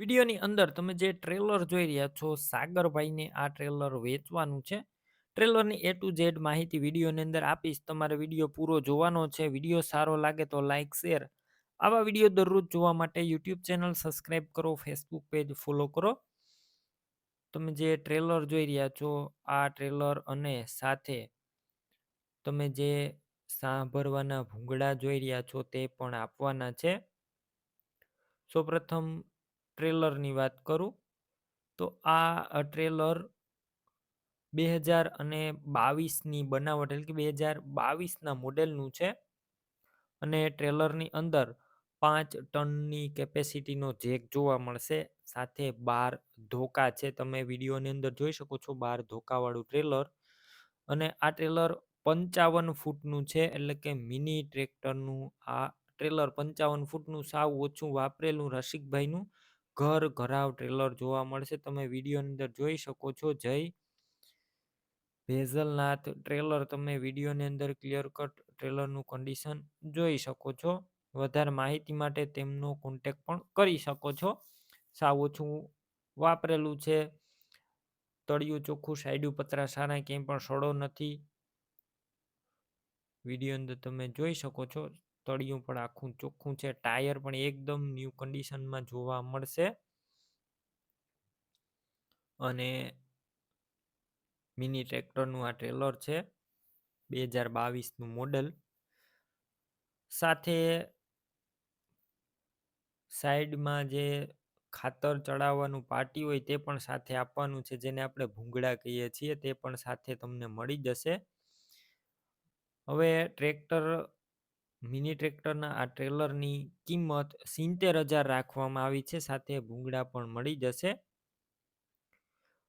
વિડીયોની અંદર તમે જે ટ્રેલર જોઈ રહ્યા છો, સાગરભાઈને આ ટ્રેલર વેચવાનું છે. ટ્રેલરની એ ટુ ઝેડ માહિતી વિડીયોની અંદર આપીશ. તમારે વીડિયો પૂરો જોવાનો છે. વીડિયો સારો લાગે તો લાઇક શેર. આવા વીડિયો દરરોજ જોવા માટે યુટ્યુબ ચેનલ સબસ્ક્રાઈબ કરો, ફેસબુક પેજ ફોલો કરો. તમે જે ટ્રેલર જોઈ રહ્યા છો, આ ટ્રેલર અને સાથે તમે જે સાંભળવાના ભૂંગળા જોઈ રહ્યા છો, તે પણ આપવાના છે. સૌપ્રથમ ટ્રેલરની વાત કરું, તો આ ટ્રેલર બે હજાર અને બાવીસની બનાવટ, એટલે કે બે હજાર બાવીસના મોડેલનું છે. અને ટ્રેલરની અંદર પાંચ ટનની કેપેસિટીનો જેક જોવા મળશે, સાથે બાર ધોકા છે. તમે વિડીયોની અંદર જોઈ શકો છો બાર ધોકાવાળું ટ્રેલર. અને આ ટ્રેલર પંચાવન ફૂટનું છે, એટલે કે મિની ટ્રેક્ટરનું આ ટ્રેલર પંચાવન ફૂટનું સાવ ઓછું વાપરેલું રસિકભાઈનું. ઘર ઘરાવ ટ્રેલર જોવા મળશે. તમે વિડીયોની અંદર જોઈ શકો છો. જય ભેઝલનાથ ટ્રેલર તમે વિડીયોની અંદર ક્લિયર કટ ટ્રેલરનું કન્ડિશન જોઈ શકો છો. વધારે માહિતી માટે તેમનો કોન્ટેક પણ કરી શકો છો. સાવ ઓછું વાપરેલું છે. તળિયું ચોખ્ખું સાઈડું પતરા સારા, ક્યાંય પણ સડો નથી. વીડિયો અંદર તમે જોઈ શકો છો. તળિયું પણ આખું ચોખ્ખું છે. ટાયર પણ એકદમ ન્યૂ કન્ડિશનમાં જોવા મળશે. અને મિની ટ્રેક્ટરનું આ ટ્રેલર છે બે હજાર બાવીસનું મોડલ. સાથે સાઈડમાં જે ખાતર ચડાવવાનું પાટી હોય તે પણ સાથે આપવાનું છે, જેને આપણે ભૂંગળા કહીએ છીએ, તે પણ સાથે તમને મળી જશે. હવે ટ્રેક્ટર મિની ટ્રેક્ટરના આ ટ્રેલરની કિંમત સિત્તેર હજાર રાખવામાં આવી છે, સાથે ભૂંગળા પણ મળી જશે.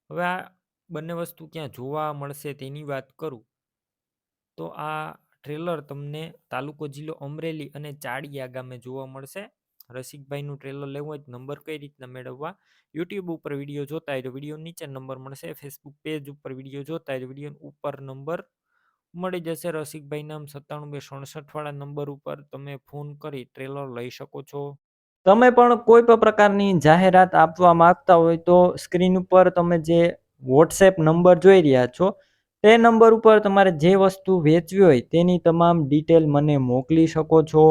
હવે આ બંને વસ્તુ ક્યાં જોવા મળશે તેની વાત કરું. તો આ ટ્રેલર તમને તાલુકો જિલ્લો અમરેલી અને ચાળીયા ગામે જોવા મળશે. રસિકભાઈનું ટ્રેલર લેવું હોય નંબર કઈ રીતના મેળવવા? યુટ્યુબ ઉપર વીડિયો જોતા હોય તો વીડિયો નીચે નંબર મળશે, ફેસબુક પેજ ઉપર વીડિયો જોતા હોય તો વીડિયો ઉપર નંબર મળી જશે રસિકભાઈ નામ સત્તાણું બે સડસઠ વાળા નંબર ઉપર. તમે ફોન કરી ટ્રેલર લઈ શકો છો. તમે પણ કોઈ પણ પ્રકારની જાહેરાત આપવા માંગતા હોય તો સ્ક્રીન ઉપર તમે જે વોટ્સએપ નંબર જોઈ રહ્યા છો, તે નંબર ઉપર તમારે જે વસ્તુ વેચવી હોય તેની તમામ ડિટેલ મને મોકલી શકો છો.